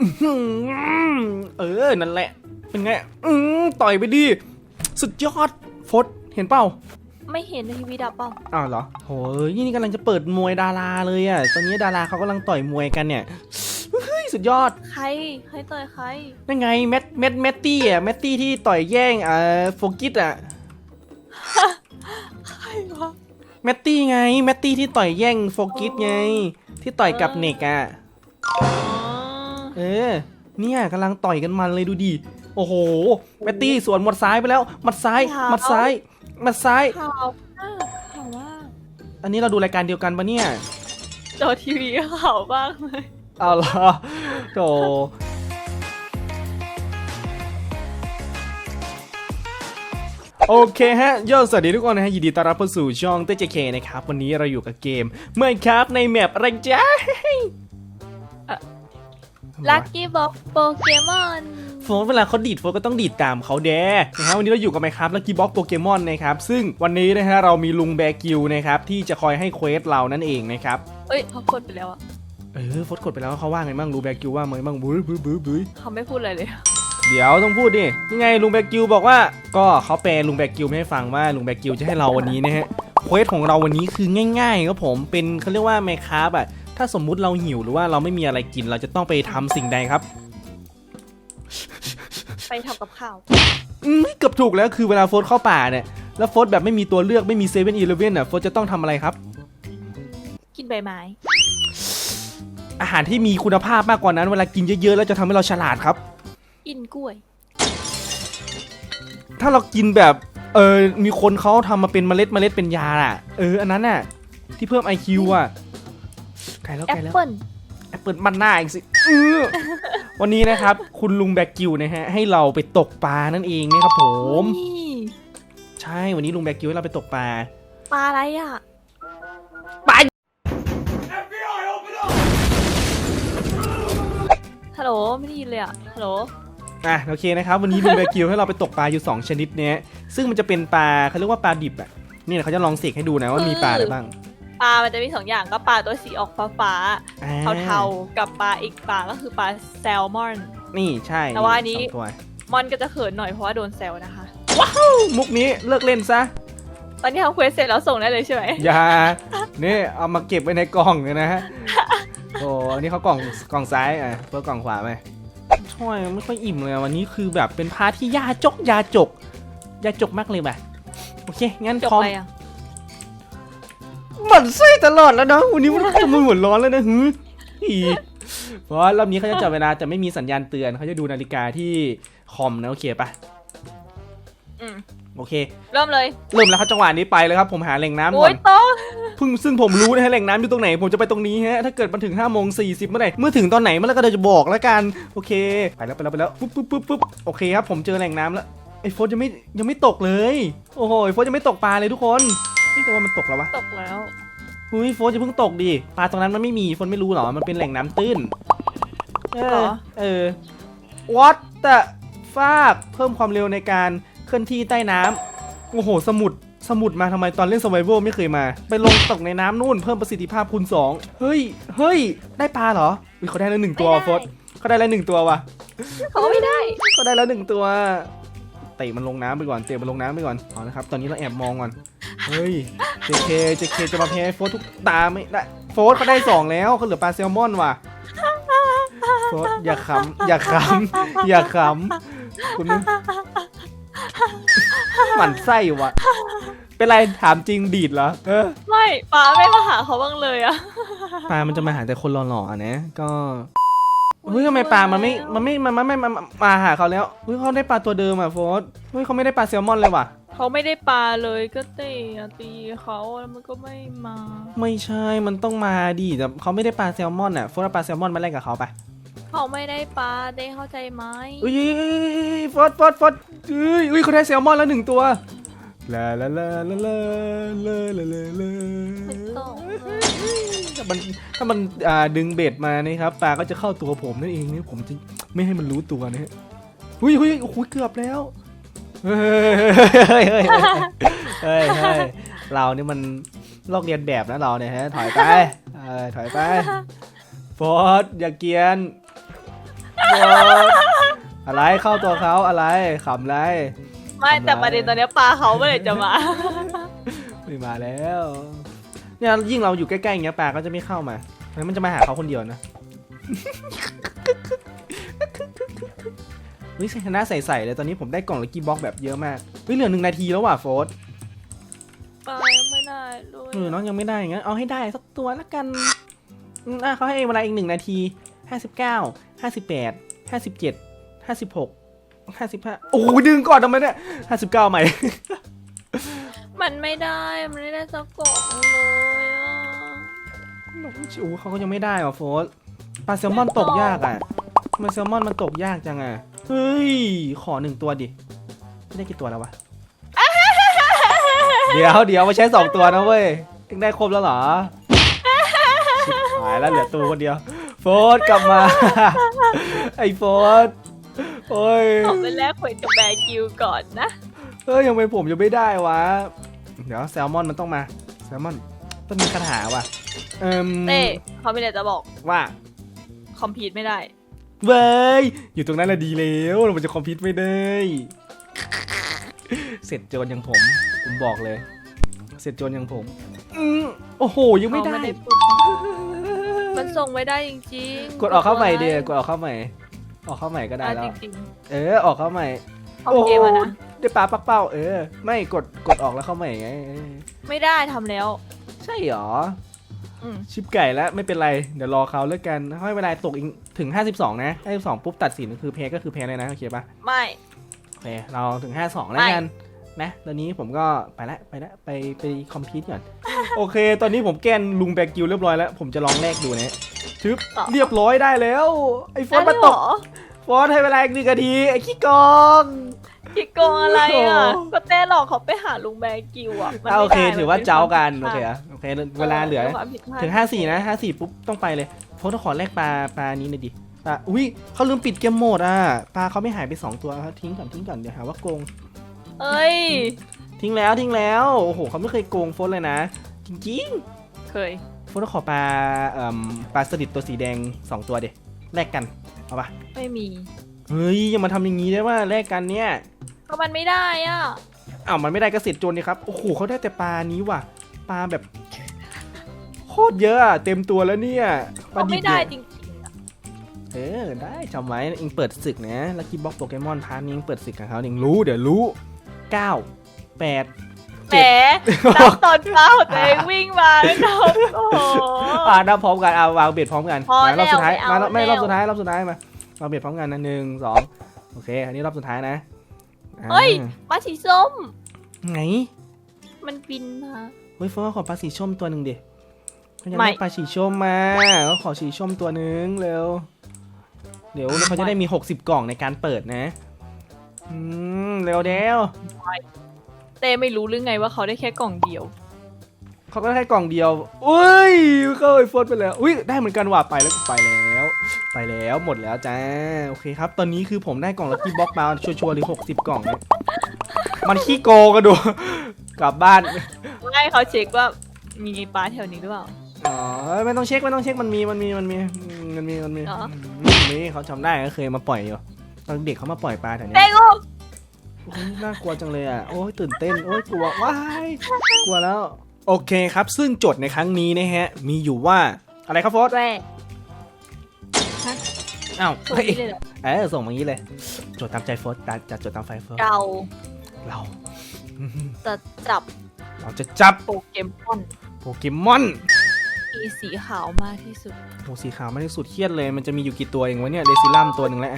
อื้อหือเออ นั่นแหละ เป็นไง อืมต่อยไปดิ สุดยอดฟดเห็นเปล่า ไม่เห็นในทีวีดับเปล่าอ้าวเหรอโหยนี่กำลังจะเปิดมวยดาราเลยอะ ตอนนี้ดาราเขากำลังต่อยมวยกันเนี่ยเฮ้ยสุดยอด ใคร ใครต่อยใคร นั่นไงแมทแมทแมตตี้อะแมตตี้ที่ต่อยแย่งอ่าโฟกิสอะ ใครวะ แมตตี้ไง แมตตี้ที่ต่อยแย่งโฟกิสไง ที่ต่อยกับเนกอะ อ๋อ เออ เนี่ยกำลังต่อยกันมันเลยดูดิโอ้โหแมตตี้สวนหมัดซ้ายไปแล้วหมัดซ้ายหมัดซ้ายหมัดซ้าย ข่าวมากข่าวมากอันนี้เราดูรายการเดียวกันปะเนี่ย จอทีวีข่าวบ้างเลยเอาเหรอโถโอเคฮะยอดสวัสดีทุกคนนะฮะยินดีต้อนรับเข้าสู่ช่องเต้เจเคนะครับ วันนี้เราอยู่กับเกมเมื่อครับในแมปอะไรจ๊ะ ลัคกี้บ็อกโปเกมอนโฟนเวลาเขาดีดโฟนก็ต้องดีดตามเขาแดนะครับวันนี้เราอยู่กับไมครับลักกี้บ็อกโปเกมอนนะครับ ซึ่งวันนี้นะฮะเรามีลุงแบกิวนะครับที่จะคอยให้เควสเรานั่นเองนะครับ เอ้ยเขากดไปแล้วอะเออโฟนกดไปแล้วเขาว่าไงบ้างลุงแบกิวว่าไงบ้างบุ้ยบุ้ยบุ้ยบุ้ยเขาไม่พูดอะไรเลยเดี๋ยวต้องพูดดิยังไงลุงแบกิวบอกว่า ก็เขาแปลลุงแบกิวให้ฟังว่าลุงแบกิวจะให้เราวันนี้นะฮะเควสของเราวันนี้คือง่ายๆครับผมเป็นเขาเรียกว่าไมครับอะ ถ้าสมมุติเราหิวหรือว่าเราไม่มีอะไรกินเราจะต้องไปทำสิ่งใดครับ ไปทำกับข้าว อืมเกือบถูกแล้วคือเวลาโฟสเข้าป่าเนี่ยแล้วโฟสแบบไม่มีตัวเลือกไม่มีเซเว่นอีเลฟเว่นอะโฟสจะต้องทำอะไรครับ กินใบไม้ อาหารที่มีคุณภาพมากกว่านั้นเวลากินเยอะๆแล้วจะทำให้เราฉลาดครับ กินกล้วย ถ้าเรากินแบบเออมีคนเขาทำมาเป็นเมล็ดเมล็ดเป็นยาอะ เอออันนั้นน่ะที่เพิ่ม IQ อะไกลแล้วแอไกลปแล้วเปิ้ลแอปเปิลมันหน้าอีกสิอื้อวันนี้นะครับ คุณลุงแบกกิวนะฮะให้เราไปตกปลานั่นเองนะครับผม นี่ใช่วันนี้ลุงแบกกิวให้เราไปตกปลา ปลาอะไรอะ ปลา ฮัลโหล ไม่ได้ยินเลยอะ ฮัลโหล อะโอเคนะครับวันนี้ลุงแบกิวให้เราไปตกปลาอยู่ 2 ชนิดเนี้ยซึ่งมันจะเป็นปลาเขาเรียกว่าปลาดิบอะนี่เขาจะลองเสกให้ดูนะว่ามีปลาอะไรบ้าง ปลา มันจะมีสองอย่างก็ปลาตัวสีออกฟ้าฟ้าอ่ๆเทาๆกับปลาอีกปลาก็คือปลาแซลมอน นี่ใช่แต่ว่าอันนี้สองตัวมอนก็จะเขินหน่อยเพราะว่าโดนแซลนะคะมุกนี้เลิกเล่นซะ ตอนนี้ทำเควสเสร็จแล้วส่งได้เลยใช่ไหมอย่านี่เอามาเก็บไว้ในกล่องเลยนะฮะโอ้อันนี้เขากล่องกล่องซ้ายอะเพื่อกล่องขวาไหมช่วยไม่ค่อยอิ่มเลยอะวันนี้คือแบบเป็นพาร์ทที่ยาจกยาจกยาจกมากเลยป่ะโอเคงั้นจบพร้อมไปอะ หมันไส้ตลอดแล้วนะวันนี้มันจะมือหัวร้อนแล้วนะหืออีเพราะว่ารอบนี้เขาจะจับเวลาแต่ไม่มีสัญญาณเตือนเขาจะดูนาฬิกาที่คอมนะโอเคปะอืมโอเค เริ่มเลยเริ่มแล้วครับจังหวะนี้ไปเลยครับผมหาแหล่งน้ำก่โอ้อยนโต๊ะเพิ่งซึ่งผมรู้นะฮะแหล่งน้ำอยู่ตรงไหน ผมจะไปตรงนี้ฮะถ้าเกิดมันถึง5้าโมงสี่สิบเมื่อไหร่เมื่อถึงตอนไหนเมื่อไหร่ก็เดี๋ยวจะบอกแล้วกันโอเคไปแล้วไปแล้วไปแล้วปุ๊บปุ๊บปุ๊บปุ๊บโอเคครับผมเจอแหล่งน้ำแล้วไอ้โฟสยังไม่ยังไม่ตกเลย โอ้โหไอ้โฟสยังไม่ตกปลาเลยทุกคน นี่แต่ว่ามันตกแล้ววะตกแล้ว หุยโฟสจะเพิ่งตกดิปลาตรงนั้นมันไม่มีโฟนไม่รู้หรอ มันเป็นแหล่งน้ำตื้น เอเหรอ อ เออ what the ฟากเพิ่มความเร็วในการเคลื่อนที่ใต้น้ำโอ้โห สมุด สมุดมาทำไมตอนเล่น survival ไม่เคยมา ไปลงตกในน้ำนู่นเพิ่มประสิทธิภาพคูณ2เฮ้ย เฮ้ย ได้ปลาเหรออุ๊ยเขาได้แล้วหนึ่งตัวไม่ได้ โฟสเขาได้แล้วหนึ่งตัวว่ะ เขาก็ไม่ได้เขาได้แล้วหนึ่งตัว เตะมันลงน้ำไปก่อน เตะมันลงน้ำไปก่อนเอานะครับ ตอนนี้เราแอบมองก่อน เฮ้ย JK JK จะมาแพ้โฟสทุกตาไม่ได้โฟสเขาได้สองแล้วเขาเหลือปลาแซลมอนว่ะโฟสอย่าขำอย่าขำอย่าขำคุณหมั่นไส้วะเป็นไรถามจริงดีดเหรอเออไม่ปลาไม่มาหาเขาบ้างเลยอะปลามันจะมาหาแต่คนหล่อๆอะนะก็ เฮ้ยทำไมปลามันไม่ มันไม่ มันไม่มันมาหาเขาแล้วเฮ้ยเขาได้ปลาตัวเดิมอะโฟสเฮ้ยเขาไม่ได้ปลาแซลมอนเลยว่ะ เขาไม่ได้ปลาเลยก็เตะตีเขาแล้วมันก็ไม่มา ไม่ใช่ มันต้องมาดิแต่เขาไม่ได้ปลาแซลมอนอะโฟร์เอาปลาแซลมอนมาแลกกับเขาไปเขาไม่ได้ปลาเด้เข้าใจไหมอุ้ยฟอดฟอดฟอดอุ้ยอุ้ยเขาได้แซลมอนแล้วหนึ่งตัว ลาลาลาลาลาลาลาลาลาไม่ต้องถ้ามันถ้ามันอ่าดึงเบ็ดมานะครับปลาก็จะเข้าตัวผมนั่นเองนี่ผมจะไม่ให้มันรู้ตัวนะฮะอุ้ยอุ้ยโอ้โหเกือบแล้วเฮ้ยเฮ้ยเฮ้ยเฮ้ยเฮ้ยเรานี่มันลอกเรียนแบบนะเราเนี่ยฮะถอยไปเออถอยไปฟอสอย่าเกียนโฟดอะไรเข้าตัวเขาอะไรขำอะไร ไม่แต่ประเด็นตอนเนี้ยปลาเขาเมื่อไหร่จะมา ไม่มาแล้ว เนี่ยยิ่งเราอยู่ใกล้ๆอย่างเงี้ยปลาก็จะไม่เข้ามาแล้วมันจะมาหาเขาคนเดียวนะเฮ้ยชนะใส่ๆเลยตอนนี้ผมได้กล่องลักกี้บ็อกแบบเยอะมากเฮ้ยเหลือหนึ่งนาทีแล้วว่ะโฟดปลายังไม่ได้เลยเออน้องยังไม่ได้งั้นเอาให้ได้สักตัวละกันอืมอะเขาให้เวลาอีกหนึ่งนาทีห้าสิบเก้าห้าสิบแปดห้าสิบเจ็ดห้าสิบหก ห้าสิบห้าโอ้โหดึงก่อนทำไมเนี่ยห้าสิบเก้าใหม่ มันไม่ได้ มันไม่ได้สักกล่องเลยอะโอ้เขาก็ยังไม่ได้อะโฟสปลาแซลมอนตกยากอะทำไมแซลมอนมันตกยากจังอะ เฮ้ย ขอหนึ่งตัวดิไม่ได้กี่ตัวแล้ววะ เดี๋ยวเดี๋ยวมาใช้สองตัวนะเว้ยเองได้ครบแล้วเหรอชิบหายแล้วเหลือตัวคนเดียว โฟสกลับมา ไอ้โฟส โอ้ยขอไปแลกเควสกับแบร์กิวก่อนนะเฮ้ยยังไม่ผมยังไม่ได้วะ เดี๋ยวแซลมอนมันต้องมา แซลมอนต้องมีคาถาว่ะ เอิ่มเต้เขาไม่ได้จะบอกว่า คอมพิวไม่ได้ เว้ย อยู่ตรงนั้นแหละดีแล้วมันจะคอมพิวต์ไม่ได้ เสร็จโจรอย่างผม ผมบอกเลย เสร็จโจรอย่างผมอืมโอ้โห ยังไม่ได้เขาพูดมันส่งไม่ได้จริงๆกดออกเข้าใหม่เดียกดออกเข้าใหม่ ออกเข้าใหม่ก็ได้อะแล้ว จริงเออออกเข้าใหม่ๆคอมเกมอะนะ ได้ปลาปักเป้า เออ ไม่กดกดออกแล้วเข้าใหม่ไงเออไม่ได้ทำแล้ว ใช่หรอ อืมชิปไก่แล้วไม่เป็นไร เดี๋ยวรอเขาแล้วกันให้เวลาตกอีกถึง 52 นะ52ปุ๊บตัดสินคือแพ้ก็คือแพ้เลยนะโอเคปะไม่ โอเค เราถึง 52 แล้วกันนะตอนนี้ผมก็ไปละไปละไปไปคอมพิวต์ก่อน โอเค ตอนนี้ผมแกนลุงแบกกิวเรียบร้อยแล้ว ผมจะลองแลกดูนะชึบต่อ เรียบร้อยได้แล้ว ไอ้ฟอนต์ได้มาเหตรกอ ฟอนต์ให้เวลาอีกหนึ่งนาทีไอ้ขี้โกงพี่โกงอะไรอะโอ้ก็เต้หลอกเขาไปหาลุงแบร์กิวอะมันอะไม่โอเคได้ถือว่ามัป็เจ้ากันคโอวามเคผิดพลาดอะโอเค เวลาเหลือป็นความผิดพลาดถึง 54 นะ 54 ปุ๊บ ต้องไปเลยโฟต้องขอแลกปลาปลานี้หน่อยดิปลาอุ้ยเขาลืมปิดเกมโหมดอะปลาเขาไม่หายไป 2 ตัวครับทิ้งก่อนทิ้งก่อนเดี๋ยวหาว่าโกง เอ้ย ทิ้งแล้วทิ้งแล้วโอ้โหเขาไม่เคยโกงโฟนเลยนะ จริงเคย ๆโฟนต้องขอปลาเอ่มปลาสลิดตัวสีแดง 2 ตัวเด็ แลกกัน เอาปะไม่มี เฮ้ยอย่ามาทำอย่างนี้ได้ว่าแลกกันเนี่ยก็มันไม่ได้อะอ้าวมันไม่ได้ก็เสร็จโจรนี่ครับ โอ้โหเขาได้แต่ปลานี้ว่ะ ปลาแบบโคตรเยอะอะเต็มตัวแล้วเนี่ยปลาเขาดิไม่บได้เนี่ยจริงเออได้จำไว้เองเปิดศึกนะลักกี้บ็อกโปเกมอนพาร์ทนี้เองเปิดศึกกับเขาเองรู้เดี๋ยวรู้9 8ๆแหมนับตอนเช้าตัวเองวิ่งมาแล้วนับโอ้โห อ่านับพร้อมกันอ่าวางเบ็ดพร้อมกันพอมารอบสุดท้ายแล้วมาไม่เอาไม่แล้ว รอบสุดท้ายรอบสุดท้ายมาวางเบ็ดพร้อมกันนะหนึ่งสองโอเค อันนี้รอบสุดท้ายนะอ่าเฮ้ยปลาสีส้มไงมันบินมา เฮ้ยเฟิร์สขอปลาสีส้มตัวหนึ่งดิเขาจะไม่ ได้ปลาสีส้มมาก็ขอสีส้มตัวหนึ่งเร็วเดี๋ยวเขาจะได้มี 60 กล่องในการเปิดนะอืมเร็วเดี๋ยว เต้ไม่รู้หรือไงว่าเขาได้แค่กล่องเดียว เขาก็ได้แค่กล่องเดียวอุ้ยเข้าไอโฟนไปแล้ว อุ้ยได้เหมือนกันว่ะไปแล้วไปแล้ว ไปแล้วหมดแล้วจ้าโอเคครับ ตอนนี้คือผมได้กล่องลัคกี้บ็อกมาชัวร์ๆเลย60กล่องเนี่ยมันขี้โกงกันดู กลับบ้านให้เขาเช็คว่ามีปลาแถวนี้หรือเปล่า อ๋อไม่ต้องเช็คไม่ต้องเช็คมันมีมันมีมันมีมันมีมันมีเหรอมีเขาจำได้ก็เคยมาปล่อยอยู่ตอนเด็กเขามาปล่อยปลาแถวเนี้เต้ยกู โอ้ยน่ากลัวจังเลยอะ โอ้ยตื่นเต้น โอ้ยกลัว ว้าย กลัวแล้ว โอเคครับ ซึ่งโจทย์ในครั้งนี้นะฮะ มีอยู่ว่าอะไรครับโฟสแหวอ้าวส่งเฮ้ยนี่เลยเหรอเออส่งมาอย่างนี้เลย โจทย์ตามใจโฟสตาจะโจทย์ตามไฟโฟสเราเราจะจับเราจะจับโปเกมอนโปเกมอนที่สีขาวมากที่สุดโอ้สีขาวไม่ได้สุดเครียดเลย มันจะมีอยู่กี่ตัวเองวะเนี่ยเดซิลัมตัวหนึ่งแล้ว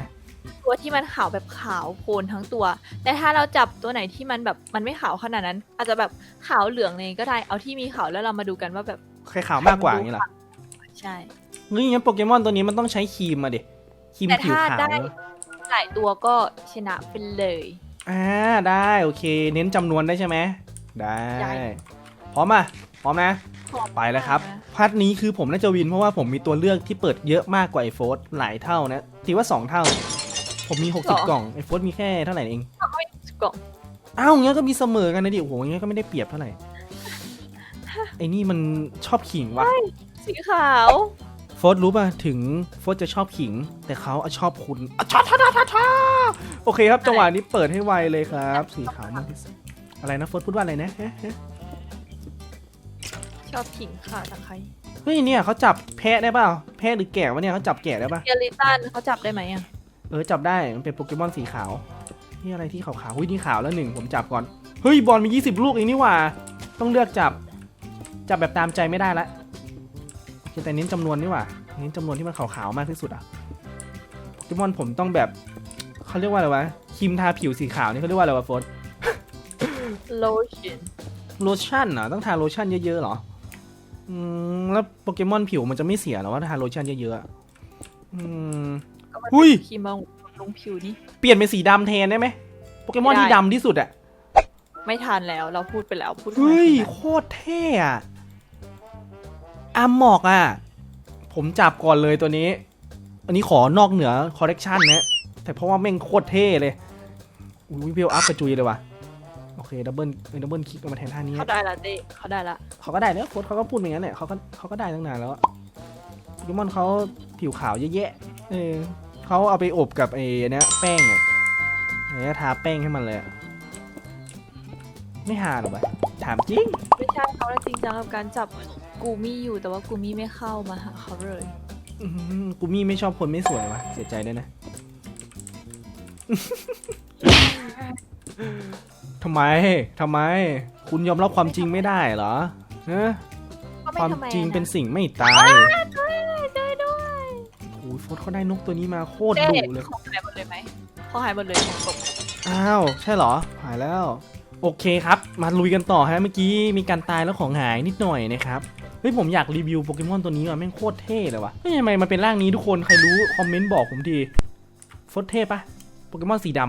ตัวที่มันขาวแบบขาวโพลนทั้งตัว แต่ถ้าเราจับตัวไหนที่มันแบบมันไม่ขาวขนาดนั้น อาจจะแบบขาวเหลืองเลยก็ได้เอาที่มีขาวแล้วเรามาดูกันว่าแบบใครขาวมากกว่าอย่างนี้เหรอใช่เฮ้ยงั้นโปเกมอนตัวนี้มันต้องใช้ครีมมาดิครีมแต่ผิวถ้าขาวได้หลายตัวก็ชนะไปเลยอ่าได้โอเค เน้นจำนวนได้ใช่ไหมได้ได้พร้อมอะพร้อมนะไปแล้วครับพาร์ทนี้คือผมน่าจะวินเพราะว่าผมมีตัวเลือกที่เปิดเยอะมากกว่าไอโฟสหลายเท่านะถือว่า 2 เท่า ผมมี60 กล่องไอโฟสมีแค่เท่าไหร่เองกล่องอ้าวงั้นก็มีเสมอกันนะดิโอ้โหงั้นก็ไม่ได้เปรียบเท่าไหร่ไอ้นี่มันชอบขิงว่ะสีขาวโฟร์รู้ป่ะถึงโฟร์จะชอบขิง แต่เขาอะชอบคุณอะชอบชอบชอบชอบชอบโอเคครับจังหวะนี้เปิดให้ไวเลยครับ สีขาวมากที่สุดอะไรนะโฟร์พูดว่าอะไรนะฮะฮะชอบขิงค่ะตะไคร้เฮ้ยเนี่ยเขาจับแพะได้เปล่าแพะหรือแกะวะเนี่ยเขาจับแกะได้ป่ะเกลิตันเขาจับได้ไหมอะ เออจับได้ มันเป็นโปเกมอนสีขาวนี่อะไรที่ขาวๆหุ้ยนี่ขาวแล้วหนึ่งผมจับก่อน เฮ้ยบอลมี 20 ลูกเองนี่หว่า ต้องเลือกจับ จับแบบตามใจไม่ได้ละแต่เน้นจำนวนนี่หว่า เน้นจำนวนที่มันขาวๆมากที่สุดอะโปเกมอนผมต้องแบบเขาเรียกว่าอะไรวะครีมทาผิวสีขาวนี่เขาเรียกว่าอะไรวะโฟนโลชั่นโลชั่นเหรอต้องทาโลชั่นเยอะๆเหรอ อืมแล้วโปเกมอนผิวมันจะไม่เสียเหรอว่าทาโลชั่นเยอะๆอะอืมก็มัน หุ้ย ครีมบำรุงผิวนี่ เปลี่ยนเป็นสีดำแทนได้ไหมโปเกมอนไม่ได้ ที่ดำที่สุดอะไม่ทันแล้วเราพูดไปแล้วพูดเฮ้ยมาโคตรเท่อะอาหมอกอะผมจับก่อนเลยตัวนี้ อันนี้ขอนอกเหนือคอ r เร t ชันนะ แต่เพราะว่าแม่งโคตรเท่เลยอุ้ยเวลอัพกระจุยเลยว่ะ โอเคดับเบิลดับเบิลคลิกมาแทนท่านี้ เขาได้ละเต้เขาได้ละเขาก็ได้แล้วโค้ดเขาก็พูดอย่างนั้นแหละเขาก็เขาก็ได้ตั้งนานแล้วอะโปเกมอนเขาผิวขาวเยอะแยะเออ เขาเอาไปอบกับไอ้เนี้ยแป้งอะเนี่ยทาแป้งให้มันเลยอะไม่หาหรอวะถามจริง ไม่ใช่เขาจริงจังกับการจับกูมี่อยู่แต่ว่ากูมี่ไม่เข้ามาหาเขาเลยอื้อหือกูมี่ไม่ชอบคนไม่สวยวะเสียใจด้วยนะ ทำไมทำไม คุณยอมรับความจริงไม่ได้เหรอฮะก็ความไทำไจริงเป็นอะสิ่งไม่ตาย โอ้ยโฟร์เขาได้นกตัวนี้มาโคตรดุเลยเขาหายหมดเลยไหมเขาหายหมดเลยอ้าวใช่เหรอหายแล้ว โอเคครับ มาลุยกันต่อฮะเมื่อกี้มีการตายแล้วของหายนิดหน่อยนะครับเฮ้ยผมอยากรีวิวโปเกมอนตัวนี้ว่ะแม่งโคตรเท่เลยวะเฮ้ยทำไมมันเป็นร่างนี้ทุกคนใครรู้คอมเมนต์บอกผมทีโฟตรเท่ปะโปเกมอนสีด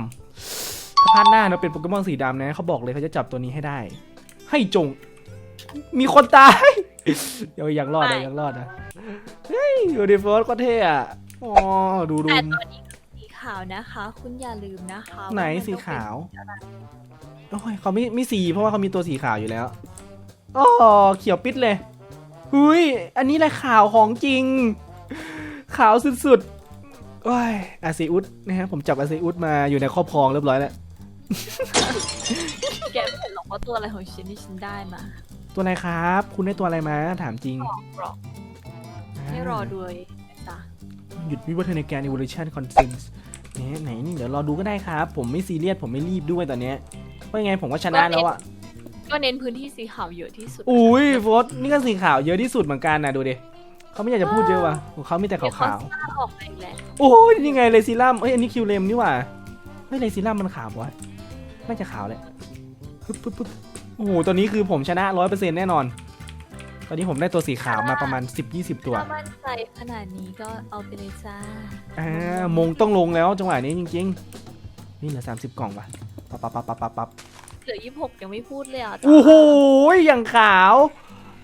ำถ้าพลาดหน้าเราเป็นโปเกมอนสีดำนะเขาบอกเลยเขาจะจับตัวนี้ให้ได้ ให้จง มีคนตายเดี๋ยวยังรอดนะยังรอดนะเฮ้ยดูดิโฟสก็เท่อะ อ๋อดูดูแต่ตัวนี้คือสีขาวนะคะ คุณอย่าลืมนะคะไหนว่ามัสีต้องเป็นขาวโอ้ยเขาไม่ไม่สีเพราะว่าเขามีตัวสีขาวอยู่แล้วอ๋อเขียวปิดเลยหุยอันนี้แหละขาวของจริง ขาวสุดๆโอ้ยอาซีอุสนะฮะผมจับอาซีอุสมาอยู่ในครอบครองเรียบร้อยแล้วแกไม่เห็นหรอกว่าตัวอะไรของฉันที่ฉันได้มาตัวอะไรครับ คุณได้ตัวอะไรมาถามจริงรอให้รอด้วยนะจ๊ะ หยุดวิวัฒนาการ evolution consent เนี่ยไหนนี่เดี๋ยวรอดูก็ได้ครับ ผมไม่ซีเรียสผมไม่รีบด้วยตอนเนี้ยว่ายังไงผมก็ชนะแล้วอะก็เน้นพื้นที่สีขาวเยอะที่สุดอุ้ยโฟสนี่ก็สีขาวเยอะที่สุดเหมือนกันนะดูดิเขาไม่อยากจะพูดเยอะว่ะของเขามีแต่เดี๋ยวขาวเขาสร้างออกมาอีกแล้วๆโอ้ยนี่ไงเลซิลัมเอ้ยอันนี้คิวเลมนี่หว่าเฮ้ยเลซิลัมมันขาวปะวะน่าจะขาวแหละปึ๊บปึ๊บปึ๊บโอ้โหตอนนี้คือผมชนะร้อยเปอร์เซ็นต์แน่นอนต อนนี้ผมได้ตัวสีขาวมาประมาณ 10-20 ตัว ถ้ามั่นใจขนาดนี้ก็เอาไปเลยจ้า อ่ามงต้องลงแล้วจังหวะนี้จริงๆ นี่เหลือ 30 กล่องว่ะปั๊บปั๊บปั๊บปั๊บปั๊บปั๊บเหลือยี่สิบหกยังไม่พูดเลยอะโอ้โหอย่างขาว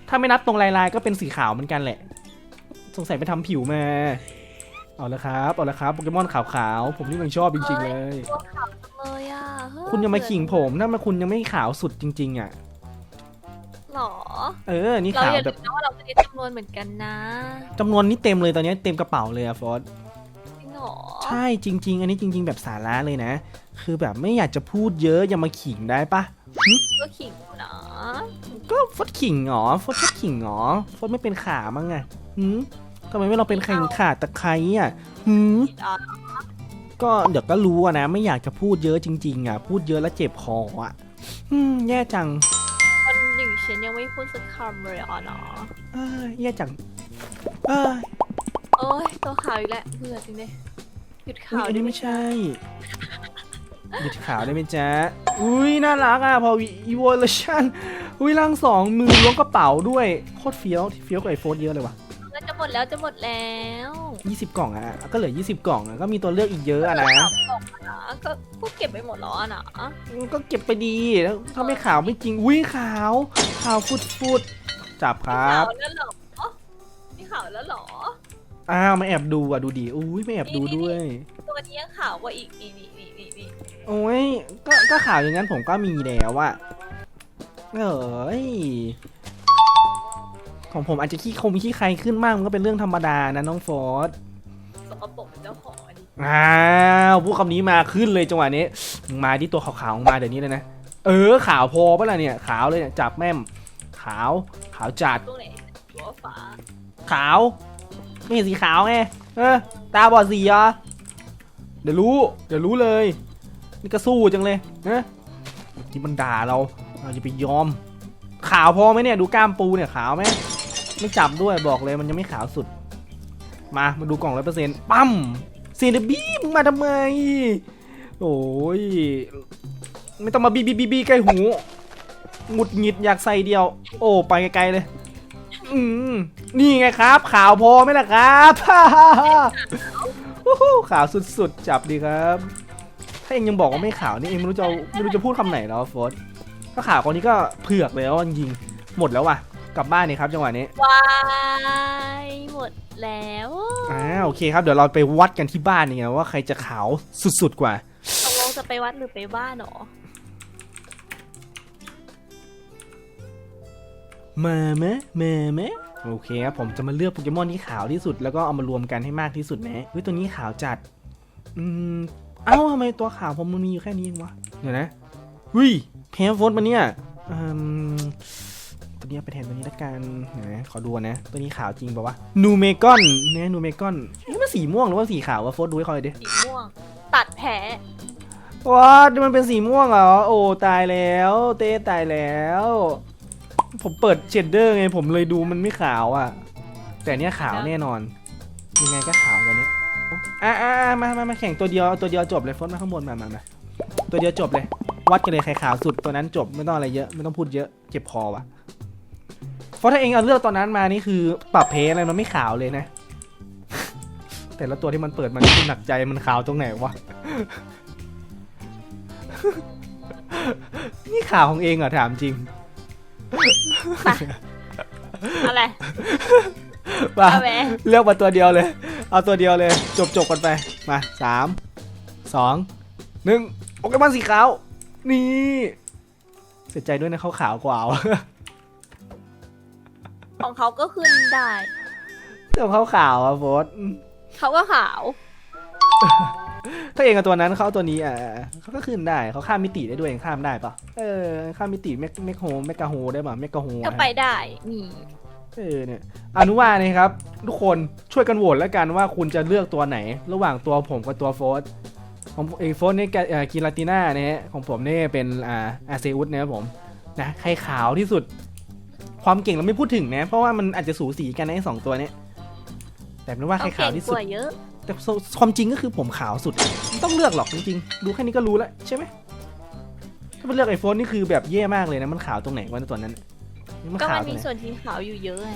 ถ้าไม่นับตรงลายๆ ก็เป็นสีขาวเหมือนกันแหละ สงสัยไปทำผิวมา เอาละครับ เอาละครับโปเกมอนขาวๆ ผมนี่มันชอบจริงๆเลย ตัวขาวจังเลยอะเฮ้คุณยังมาขิงผมนั่นมาคุณยังไม่ขาวสุดจริง ๆ อะ หรอ เออ นี่เราขาวอย่าแบลืบมนะว่าเราไม่ได้จำนวนเหมือนกันนะจำนวนนี้เต็มเลยตอนนี้เต็มกระเป๋าเลยอะฟอส จริงเหรอใช่จริง ๆ อันนี้จริง ๆ แบบสาระเลยนะ คือแบบไม่อยากจะพูดเยอะอย่ามาขิงได้ปะก็ขิงอยู่นะก็ฟอสขิงเหรอฟอสชอบขิงเหรอฟอสไม่เป็นขามั้งไงหืมทำไมไม่เราเป็นใครขาตะไคร้อะหืมอะก็เดี๋ยวก็รู้อะนะ ไม่อยากจะพูดเยอะจริง ๆอะพูดเยอะแล้วเจ็บคออะอืมแย่จังคนอย่าง ฉันยังไม่พูดสักคำเลยอะเนาะเอ้ยแย่จังเอ้ยโอ้ยตัวขาวอีกแล้วเบื่อจริงเลยหยุดอุ๊ยขาวอันดินี้ไม่ใช่หยุดขาวได้ไหมจ๊ะอุ้ยน่ารักอะพออีโวลูชันอุ้ยร่างสองมือล้วงกระเป๋าด้วยโคตรเฟี้ยวเฟี้ยวกว่าไอโฟนเยอะเลยว่ะแล้วจะหมดแล้วจะหมดแล้ว20 กล่องอะก็เหลือ 20 กล่องอะก็มีตัวเลือกอีกเยอะอะนะสามกล่องอะนะก็ก็เก็บไปหมดแล้วอะนะก็เก็บไปดีแล้วถ้าไม่ขาวไม่จริงอุ้ยขาว ขาวฟุดฟุดจับครัขาวบแล้วเหรอนี่ขาวแล้วเหรอ อ้าวมาแอบดูอะดูดิอุ้ยไม่แอบดูด้วย ตัวนี้ยังขาวกว่าอีกนี่นี่นี่นี่นี่โอ้ยก็ก็ข่าวอย่างนั้นผมก็มีแล้วอะเอ้ยของผมอาจจะขี้คงขี้ใครขึ้นมากมันก็เป็นเรื่องธรรมดานะน้องโฟสสกปรกเป็นเจ้าของอันนี้อ้าวพูดคำนี้มาขึ้นเลยจังหวะนี้มึงมาที่ตัวขาวๆของมาเดี๋ยวนี้เลยนะ เออขาวพอปะล่ะเนี่ย ขาวเลยเนี่ยจับแม่ม ขาวขาวจัด ตรงไหนหัวฟ้าขาว ไม่เห็นสีขาวไงเออตาบอดสีเหรอเดี๋ยวรู้ เดี๋ยวรู้เลย นี่ก็สู้จังเลยนะที่มันด่าเรา เราจะไปยอม ขาวพอไหมเนี่ยดูกล้ามปูเนี่ยขาวไหมไม่จับด้วยบอกเลยมันยังไม่ขาวสุด มามาดูกล่องร้อยเปอร์เซ็นต์ปั๊มเซนบีมึงมาทำไม โอ้ย ไม่ต้องมาบีบีบีบีใกล้หูหงุดหงิดอยากใส่เดียว โอ้ไปไกลๆเลย อืมนี่ไงครับขาวพอไหมล่ะครับวู้ฮู้ขาวสุดๆ จับดีครับ ถ้าเองยังบอกว่าไม่ขาวนี่เองไม่รู้จะเอาไม่รู้จะพูดคำไหนแล้วโฟสถ้าขาวกว่านี้ก็เผือกแล้วจริงๆหมดแล้วว่ะกลับบ้านนี่ครับจังหวะนี้วายหมดแล้วอ่าโอเคครับเดี๋ยวเราไปวัดกันที่บ้านนี่ไงว่าใครจะขาวสุดๆกว่าตกลงจะไปวัดหรือไปบ้านหรอ มาไหมมาไหมโอเคครับผมจะมาเลือกโปเกมอนที่ขาวที่สุดแล้วก็เอามารวมกันให้มากที่สุดนะเฮ้ยตัวนี้ขาวจัด อืม เอ้าทำไมตัวขาวผมมันมีอยู่แค่นี้เองวะ เดี๋ยวนะเฮ้ยแพ้โฟนมาเนี่ยอืมตัวนี้เอาไปแทนตัวนี้ละกันเดี๋ยวนะขอดูก่อนนะ ตัวนี้ขาวจริงป่าวะ นูเมกอนเนี่ยนูเมกอนนี่มันสีม่วงหรือว่าสีขาววะโฟนดูให้เขาเลยดิ สีม่วง ตัดแผลว้าดมันเป็นสีม่วงเหรอ โอ้ตายแล้ว เต้ตายแล้ว ผมเปิดเชดเดอร์ไงผมเลยดูมันไม่ขาวอะ แต่เนี้ยขาวแน่นอน ยังไงก็ขาวตัวนี้อะอะมามามาแข่งตัวเดียวตัวเดียวจบเลยฟอนมาข้างบนมามามาตัวเดียวจบเลย วัดกันเลยใครขาวสุดตัวนั้นจบไม่ต้องอะไรเยอะไม่ต้องพูดเยอะเจ็บคอว่ะเพราะถ้าเองเอาเลือกตอนนั้นมานี่คือปรับเพลอะไรมันไม่ขาวเลยนะ แต่ละตัวที่มันเปิดมันคือหนักใจมันขาวตรงไหนวะนี่ข่าวของเองเหรอถามจริง อะไรป่ะเอาแหวเลือกมาตัวเดียวเลย เอาตัวเดียวเลย จบจบกันไป มาสามสองหนึ่งโปเกมอนสีขาว นี่เสียใจด้วยนะเขาขาวกว่าว่ะของเขาก็ขึ้นได้แต่เขาขาวอะโฟสเขาก็ขาว ถ้าเองกับตัวนั้นเขาเอาตัวนี้อะเขาก็ขึ้นได้เขาข้ามมิติได้ด้วยเองข้ามได้ปะเออข้ามมิติเมกเมกโฮเมกาโฮได้ปะเมกาโฮก็ไปได้นี่เออเนี่ยอนุว่านะครับ ทุกคนช่วยกันโหวตแล้วกันว่าคุณจะเลือกตัวไหน ระหว่างตัวผมกับตัวโฟสของเอกโฟสนี่เอ่อกิราติน่านะฮะของผมนี่เป็นอ่าอาเซอุสนะครับผมนะใครขาวที่สุด ความเก่งเราไม่พูดถึงนะ เพราะว่ามันอาจจะสูสีกันในะไอ้สองตัวเนี้ยแต่ไม่ว่าใครเขาขาวเก่งที่กสุดว่าเยอะ แต่ความจริงก็คือผมขาวสุดไม่ต้องเลือกหรอกจริงๆ ดูแค่นี้ก็รู้แล้วใช่ไหมถ้ามันเลือกไอโฟนนี่คือแบบแย่มากเลยนะมันขาวตรงไหนวะในตัวนั้นนี่มันก็ขาวมันตรงมีไหนส่วนที่ขาวอยู่เยอะไง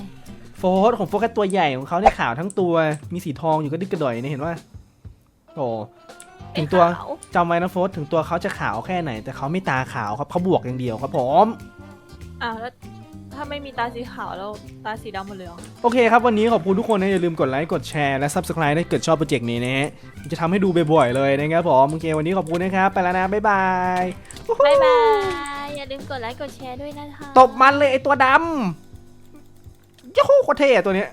โฟสของโฟสแค่ตัวใหญ่ของเขาเนี่ยขาวทั้งตัวมีสีทองอยู่ก็ดิกกระดอยเนี่ยเห็นว่าโอ้ถึงตัวไอ้ขาวจำไว้นะโฟสถึงตัวเขาจะขาวแค่ไหน แต่เขาไม่ตาขาวครับเขาบวกอย่างเดียวครับผมอ้าวแล้ว ถ้าไม่มีตาสีขาวแล้วตาสีดำหมดเลยเหรอโอเคครับ วันนี้ขอบคุณทุกคนนะอย่าลืมกดไลค์กดแชร์และ subscribe ถ้าเกิดชอบโปรเจกต์นี้นะฮะจะทำให้ดูบ่อยๆเลยนะครับผมโอเควันนี้ขอบคุณนะครับไปแล้วนะบ๊ายบายบายบาย อย่าลืมกดไลค์กดแชร์ด้วยนะคะ ตบมันเลยไอตัวดำยูหูโคตรเท่อะตัวเนี้ย